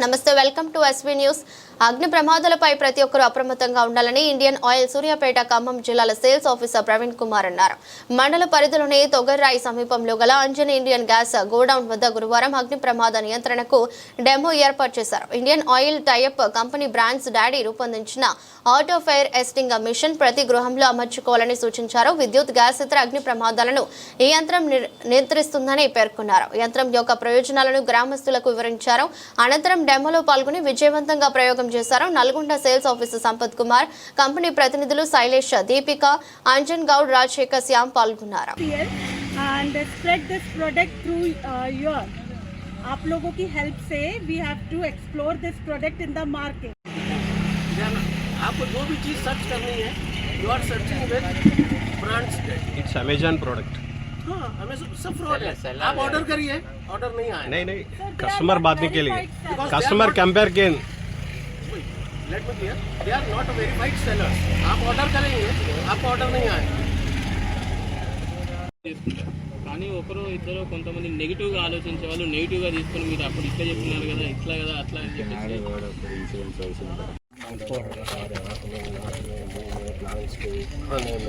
నమస్తే welcome to SV news అగ్ని ప్రమాదాలపై ప్రతి ఒక్కరూ అప్రమత్తంగా ఉండాలని ఇండియన్ ఆయిల్ సూర్యాపేట ఖమ్మం జిల్లాల సేల్స్ ఆఫీసర్ ప్రవీణ్ కుమార్ అన్నారు. మండల పరిధిలోని తొగర్రాయి సమీపంలో గల అంజన్ ఇండియన్ గ్యాస్ గోడౌన్ వద్ద గురువారం అగ్ని ప్రమాద నియంత్రణకు డెమో ఏర్పాటు చేశారు. Indian Oil tie up company Brands Daddy రూపొందించిన ఆటో ఫైర్ ఎస్టింగ్ మిషన్ ప్రతి గృహంలో అమర్చుకోవాలని సూచించారు. విద్యుత్ గ్యాస్ ఇతర అగ్ని ప్రమాదాలను ఈ యంత్రం నియంత్రిస్తుందని పేర్కొన్నారు. యంత్రం యొక్క ప్రయోజనాలను గ్రామస్తులకు వివరించారు. అనంతరం డెమోలో పాల్గొని విజయవంతంగా ప్రయోగం చేశారు Nalgonda sales officer Sampath Kumar company ప్రతినిధులు శైలేష్ దీపిక అంజన్ గౌడ్ రాజశేఖర్ శ్యామ్ పాల్గొన్నారు here and spread this product through uh, your आप लोगों की हेल्प से we have to explore this product in the market then आपको जो भी चीज़ सर्च करनी है you are searching with brands it's Amazon product हाँ हमें सब सब फ्रॉड है आप ऑर्डर करिए ऑर्डर नहीं आए नहीं नहीं कस्टमर बांधने के लिए कस्टमर कंपेयर के Let me clear they are not verified sellers आप ऑर्डर करेंगे आपको ऑर्डर नहीं आए కానీ ఒకరు ఇద్దరు కొంతమంది నెగిటివ్ గా ఆలోచించే వాళ్ళు నెగిటివ్ గా తీసుకొని మీరు అప్పుడు ఇట్లా చెప్తున్నారు కదా ఇట్లా కదా అట్లా అని చెప్పేసి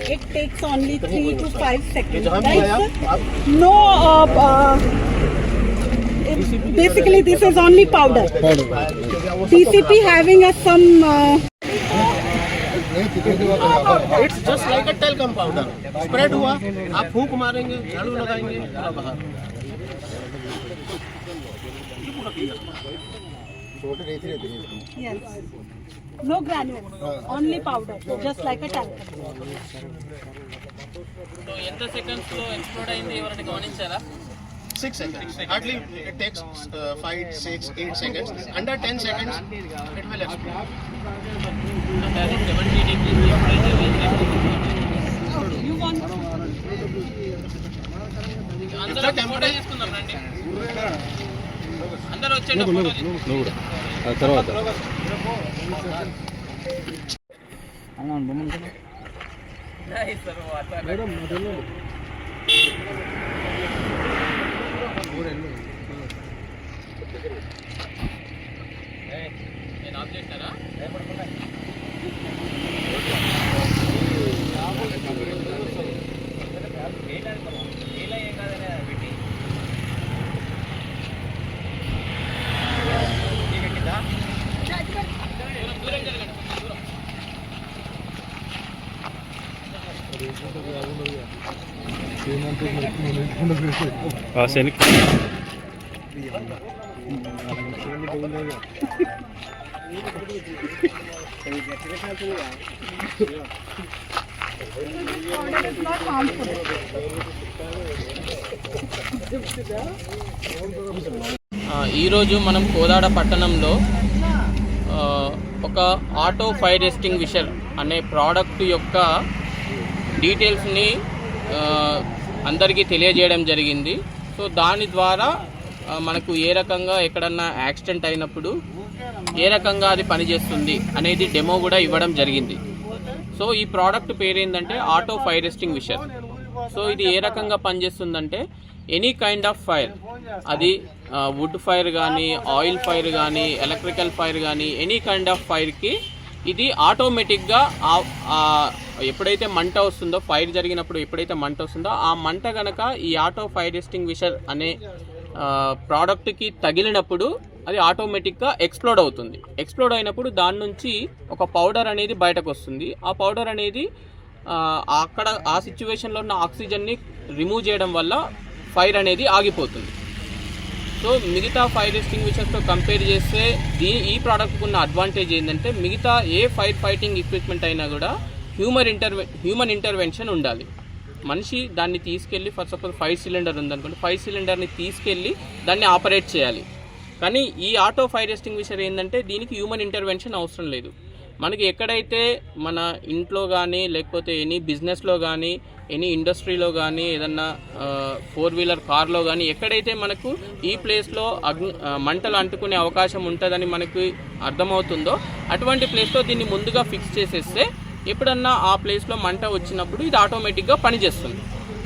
it takes only 3 to 5 seconds जहाँ भी right, आया sir? आप no uh, uh, it- basically this is only powder tcp having a some uh, it's just like a talcum powder spread हुआ आप फूंक मारेंगे झाड़ू लगाएंगे पूरा बाहर yes no granules only powder just like a talcum so ఎంత seconds లో ఎక్స్ప్లోడ్ అయింది ఎవరైనా గమనించారా six seconds. Hardly it takes uh, five, six, eight seconds. Under ten seconds, it will explode. అంటే అది సెవెంటీ డిగ్రీస్ you want అందరూ photo తీసుకుందాం రండి అందరూ వచ్చేట ఫోటో తీసుకుందాం. తర్వాత. ఓ అట్లా. ఏయ్, నేను ఆఫ్ చేసినారా powder ఈరోజు మనం కోదాడ పట్టణంలో ఒక ఆటో ఫైర్ విషల్ అనే ప్రోడక్ట్ యొక్క డీటెయిల్స్ని అందరికీ తెలియజేయడం జరిగింది. సో దాని ద్వారా మనకు ఏ రకంగా ఎక్కడన్నా యాక్సిడెంట్ అయినప్పుడు ఏ రకంగా అది పనిచేస్తుంది అనేది డెమో కూడా ఇవ్వడం జరిగింది. సో ఈ ప్రోడక్ట్ పేరేందంటే ఆటో ఫైర్ ఎస్టింగ్విషర్ సో ఇది ఏ రకంగా పనిచేస్తుందంటే ఎనీ కైండ్ ఆఫ్ ఫైర్. అది వుడ్ ఫైర్ కానీ ఆయిల్ ఫైర్ కానీ ఎలక్ట్రికల్ ఫైర్ కానీ ఎనీ కైండ్ ఆఫ్ ఫైర్కి ఇది ఆటోమేటిక్గా ఎప్పుడైతే మంట వస్తుందో ఫైర్ జరిగినప్పుడు ఎప్పుడైతే మంట వస్తుందో ఆ మంట గనక ఈ ఆటో ఫైర్ ఎస్టింగ్విషర్ అనే ప్రోడక్ట్కి తగిలినప్పుడు అది ఆటోమేటిక్గా ఎక్స్ప్లోడ్ అవుతుంది. ఎక్స్ప్లోడ్ అయినప్పుడు దాని నుంచి ఒక పౌడర్ అనేది బయటకు వస్తుంది. ఆ పౌడర్ అనేది అక్కడ ఆ సిచ్యువేషన్లో ఉన్న ఆక్సిజన్ని రిమూవ్ చేయడం వల్ల ఫైర్ అనేది ఆగిపోతుంది. సో మిగతా ఫైర్ ఎక్స్టింగ్విషర్స్తో కంపేర్ చేస్తే దీ ఈ ప్రోడక్ట్కి ఉన్న అడ్వాంటేజ్ ఏంటంటే మిగతా ఏ ఫైర్ ఫైటింగ్ ఎక్విప్మెంట్ అయినా కూడా హ్యూమన్ ఇంటర్వె హ్యూమన్ ఇంటర్వెన్షన్ ఉండాలి. మనిషి దాన్ని తీసుకెళ్ళి ఫర్ సపోజ్ ఫైవ్ సిలిండర్ ఉందనుకోండి ఫైవ్ సిలిండర్ని తీసుకెళ్ళి దాన్ని ఆపరేట్ చేయాలి. కానీ ఈ ఆటో ఫైర్ ఎస్టింగ్విషర్ ఏంటంటే దీనికి హ్యూమన్ ఇంటర్వెన్షన్ అవసరం లేదు. మనకి ఎక్కడైతే మన ఇంట్లో కానీ లేకపోతే ఎనీ బిజినెస్లో కానీ ఎనీ ఇండస్ట్రీలో కానీ ఏదన్నా ఫోర్ వీలర్ కార్లో కానీ ఎక్కడైతే మనకు ఈ ప్లేస్లో అగ్ని మంటలు అంటుకునే అవకాశం ఉంటుందని మనకు అర్థమవుతుందో అటువంటి ప్లేస్లో దీన్ని ముందుగా ఫిక్స్ చేసేస్తే ఎప్పుడన్నా ఆ ప్లేస్లో మంట వచ్చినప్పుడు ఇది ఆటోమేటిక్గా పనిచేస్తుంది.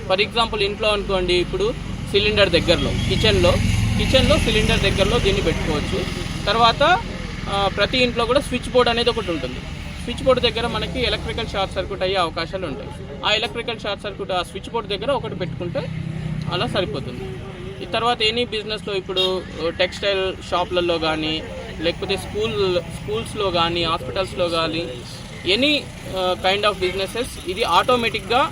ఫర్ ఎగ్జాంపుల్ ఇంట్లో అనుకోండి ఇప్పుడు సిలిండర్ దగ్గరలో కిచెన్లో కిచెన్లో సిలిండర్ దగ్గరలో దీన్ని పెట్టుకోవచ్చు. తర్వాత ప్రతి ఇంట్లో కూడా స్విచ్ బోర్డ్ అనేది ఒకటి ఉంటుంది. స్విచ్ బోర్డ్ దగ్గర మనకి ఎలక్ట్రికల్ షార్ట్ సర్క్యూట్ అయ్యే అవకాశాలు ఉంటాయి. ఆ ఎలక్ట్రికల్ షార్ట్ సర్క్యూట్ ఆ స్విచ్ బోర్డ్ దగ్గర ఒకటి పెట్టుకుంటే అలా సరిపోతుంది. ఈ తర్వాత ఎనీ బిజినెస్లో ఇప్పుడు టెక్స్టైల్ షాప్లలో కానీ లేకపోతే స్కూల్ స్కూల్స్లో కానీ హాస్పిటల్స్లో కానీ ఎనీ కైండ్ ఆఫ్ బిజినెసెస్ ఇది ఆటోమేటిక్గా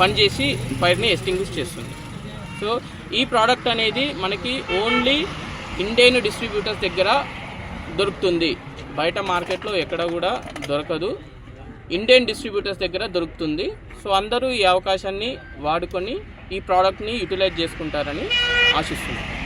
పనిచేసి ఫైర్ని ఎస్టింగ్విష్ చేస్తుంది. సో ఈ ప్రోడక్ట్ అనేది మనకి ఓన్లీ ఇండియన్ డిస్ట్రిబ్యూటర్స్ దగ్గర దొరుకుతుంది. బయట మార్కెట్లో ఎక్కడ కూడా దొరకదు. ఇండియన్ డిస్ట్రిబ్యూటర్స్ దగ్గర దొరుకుతుంది. సో అందరూ ఈ అవకాశాన్ని వాడుకొని ఈ ప్రోడక్ట్ని యూటిలైజ్ చేసుకుంటారని ఆశిస్తున్నాను